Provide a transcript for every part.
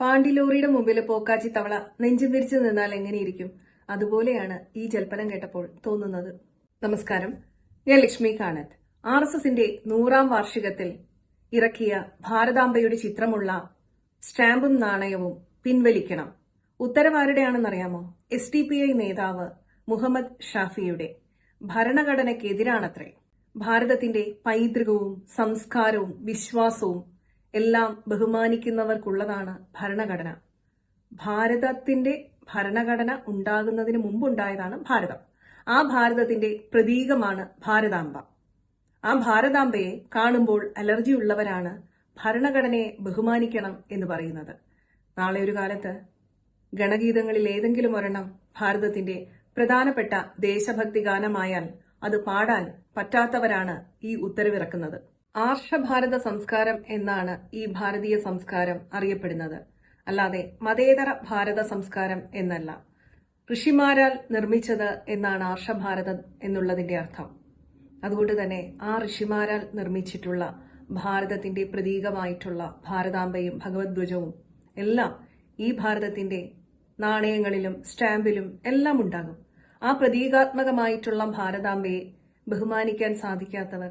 പാണ്ടിലോറിയുടെ മുമ്പിൽ പോക്കാച്ചി തവള നെഞ്ചും വിരിച്ചു നിന്നാൽ എങ്ങനെയിരിക്കും? അതുപോലെയാണ് ഈ ജൽപ്പനം കേട്ടപ്പോൾ തോന്നുന്നത്. നമസ്കാരം. ഞാൻ ലക്ഷ്മി കാനത്ത് ആർ എസ് എസിന്റെ നൂറാം വാർഷികത്തിൽ ഇറക്കിയ ഭാരതാംബയുടെ ചിത്രമുള്ള സ്റ്റാമ്പും നാണയവും പിൻവലിക്കണം. ഉത്തരവാരുടെയാണെന്നറിയാമോ എസ് ഡി പി ഐ നേതാവ് മുഹമ്മദ് ഷാഫിയുടെ. ഭരണഘടനയ്ക്കെതിരാണത്രേ. ഭാരതത്തിന്റെ പൈതൃകവും സംസ്കാരവും വിശ്വാസവും എല്ലാം ബഹുമാനിക്കുന്നവർക്കുള്ളതാണ് ഭരണഘടന. ഭാരതത്തിന്റെ ഭരണഘടന ഉണ്ടാകുന്നതിന് മുമ്പുണ്ടായതാണ് ഭാരതം. ആ ഭാരതത്തിന്റെ പ്രതീകമാണ് ഭാരതാംബ. ആ ഭാരതാംബയെ കാണുമ്പോൾ അലർജി ഉള്ളവരാണ് ഭരണഘടനയെ ബഹുമാനിക്കണം എന്ന് പറയുന്നത്. നാളെ ഒരു കാലത്ത് ഗണഗീതങ്ങളിൽ ഏതെങ്കിലും ഒരെണ്ണം ഭാരതത്തിന്റെ പ്രധാനപ്പെട്ട ദേശഭക്തി ഗാനമായാൽ അത് പാടാൻ പറ്റാത്തവരാണ് ഈ ഉത്തരവിറക്കുന്നത്. ആർഷഭാരത സംസ്കാരം എന്നാണ് ഈ ഭാരതീയ സംസ്കാരം അറിയപ്പെടുന്നത്. അല്ലാതെ മതേതര ഭാരത സംസ്കാരം എന്നല്ല. ഋഷിമാരാൽ നിർമ്മിച്ചത് എന്നാണ് ആർഷഭാരതം എന്നുള്ളതിന്റെ അർത്ഥം. അതുകൊണ്ട് തന്നെ ആ ഋഷിമാരാൽ നിർമ്മിച്ചിട്ടുള്ള ഭാരതത്തിന്റെ പ്രതീകമായിട്ടുള്ള ഭാരതാംബയും ഭഗവത്ധ്വജവും എല്ലാം ഈ ഭാരതത്തിന്റെ നാണയങ്ങളിലും സ്റ്റാമ്പിലും എല്ലാം ഉണ്ടാകും ആ പ്രതീകാത്മകമായിട്ടുള്ള ഭാരതാംബയെ ബഹുമാനിക്കാൻ സാധിക്കാത്തവർ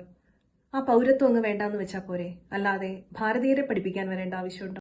ആ പൗരത്വം അങ്ങ് വേണ്ടാന്ന് വെച്ചാൽ പോരെ. അല്ലാതെ ഭാരതീയരെ പഠിപ്പിക്കാൻ വരേണ്ട ആവശ്യമുണ്ടോ?